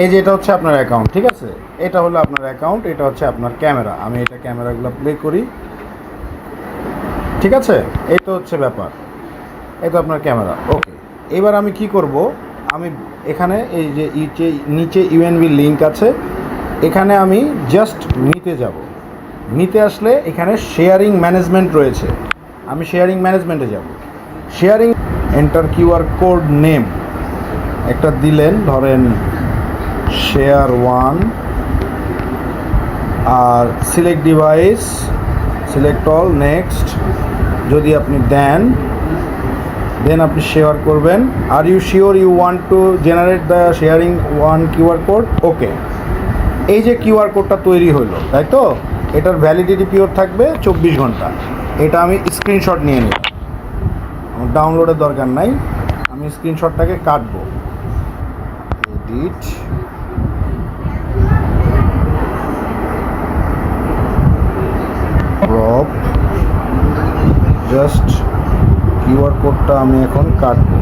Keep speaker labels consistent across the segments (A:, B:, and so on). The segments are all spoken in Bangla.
A: এই যে এটা হচ্ছে আপনার অ্যাকাউন্ট ঠিক আছে? এটা হলো আপনার অ্যাকাউন্ট এটা হচ্ছে আপনার ক্যামেরা আমি এটা ক্যামেরাগুলো প্লে করি। ঠিক আছে? তো হচ্ছে ব্যাপার। তো আপনার ক্যামেরা ওকে এবার আমি কি করব? আমি এখানে এই যে নিচে নিচে ইউএনবি লিঙ্ক আছে। এখানে আমি জাস্ট নিতে যাব। নিতে আসলে এখানে শেয়ারিং ম্যানেজমেন্ট রয়েছে। আমি শেয়ারিং ম্যানেজমেন্টে যাব। Sharing enter QR code name একটা দিলেন, ধরেন শেয়ার ওয়ান আর select device, select all, next. যদি আপনি দেন দেন আপনি শেয়ার করবেন। Are you sure you want to generate the sharing one QR code? Okay. এই যে কিউআর কোডটা তৈরি হলো, তাই তো? এটার ভ্যালিডিটি পিওর থাকবে চব্বিশ ঘণ্টা। এটা আমি স্ক্রিনশট নিয়ে নিই ডাউনলোডের দরকার নাই। আমি স্ক্রিনশটটাকে কাটবো। এডিট জাস্ট কিউআর কোডটা আমি এখন কাটবো।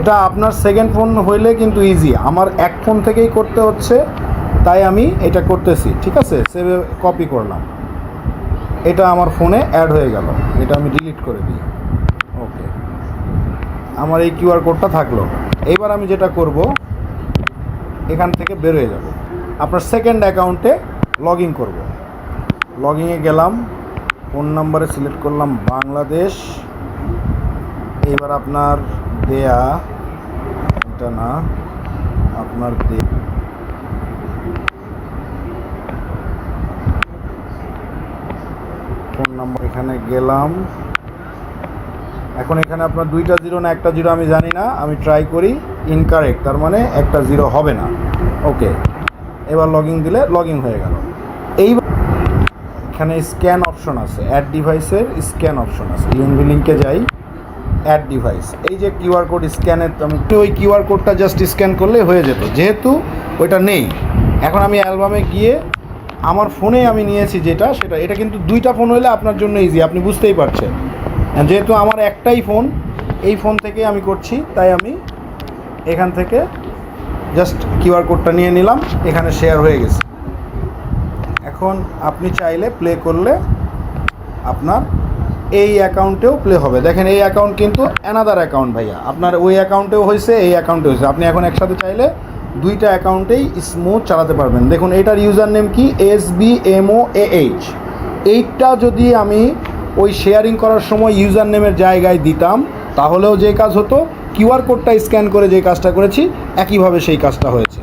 A: এটা আপনার সেকেন্ড ফোন হইলে কিন্তু ইজি আমার এক ফোন থেকেই করতে হচ্ছে, তাই আমি এটা করতেছি, ঠিক আছে? সেভে কপি করলাম। এটা আমার ফোনে অ্যাড হয়ে গেল। এটা আমি ডিলিট করে দিই। ওকে আমার এই কিউআর কোডটা থাকল। এইবার আমি যেটা করব, এখান থেকে বের হয়ে যাব। আপনার সেকেন্ড অ্যাকাউন্টে লগ ইন করব। ইনে গেলাম। ফোন নাম্বারে সিলেক্ট করলাম বাংলাদেশ। এবার আপনার দেয়া, এটা না, আপনার দে ফোন নাম্বার এখানে গেলাম। এখন এখানে আপনার দুইটা জিরো না, একটা জিরো আমি জানি না, আমি ট্রাই করি ইনকারেক্ট তার মানে একটা জিরো হবে না। ওকে এবার লগ দিলে লগ হয়ে গেল। এখানে স্ক্যান অপশন আছে অ্যাড ডিভাইসের স্ক্যান অপশন আছে। ইউএনবি লিঙ্কে যাই অ্যাড ডিভাইস এই যে কিউআর কোড স্ক্যানের ওই কিউআর কোডটা জাস্ট স্ক্যান করলে হয়ে যেত। যেহেতু ওইটা নেই, এখন আমি অ্যালবামে গিয়ে আমার ফোনে আমি নিয়েছি যেটা, সেটা, এটা কিন্তু দুইটা ফোন হলে আপনার জন্য ইজি আপনি বুঝতেই পারছেন। যেহেতু আমার একটাই ফোন এই ফোন থেকে আমি করছি, তাই আমি এখান থেকে জাস্ট কিউআর কোডটা নিয়ে নিলাম, এখানে শেয়ার হয়ে গেছে। এখন আপনি চাইলে প্লে করলে আপনার এই অ্যাকাউন্টেও প্লে হবে। দেখেন, এই অ্যাকাউন্ট কিন্তু অ্যানাদার অ্যাকাউন্ট ভাইয়া। আপনার ওই অ্যাকাউন্টেও হয়েছে এই অ্যাকাউন্টে হয়েছে আপনি এখন একসাথে চাইলে দুইটা অ্যাকাউন্টেই স্মুথ চালাতে পারবেন। দেখুন এটার ইউজার নেম কি S B M O H এইটা যদি আমি ওই শেয়ারিং করার সময় ইউজার নেমের জায়গায় দিতাম, তাহলেও যে কাজ হতো কিউআর কোডটা স্ক্যান করে যে কাজটা করেছি, একইভাবে সেই কাজটা হয়েছে।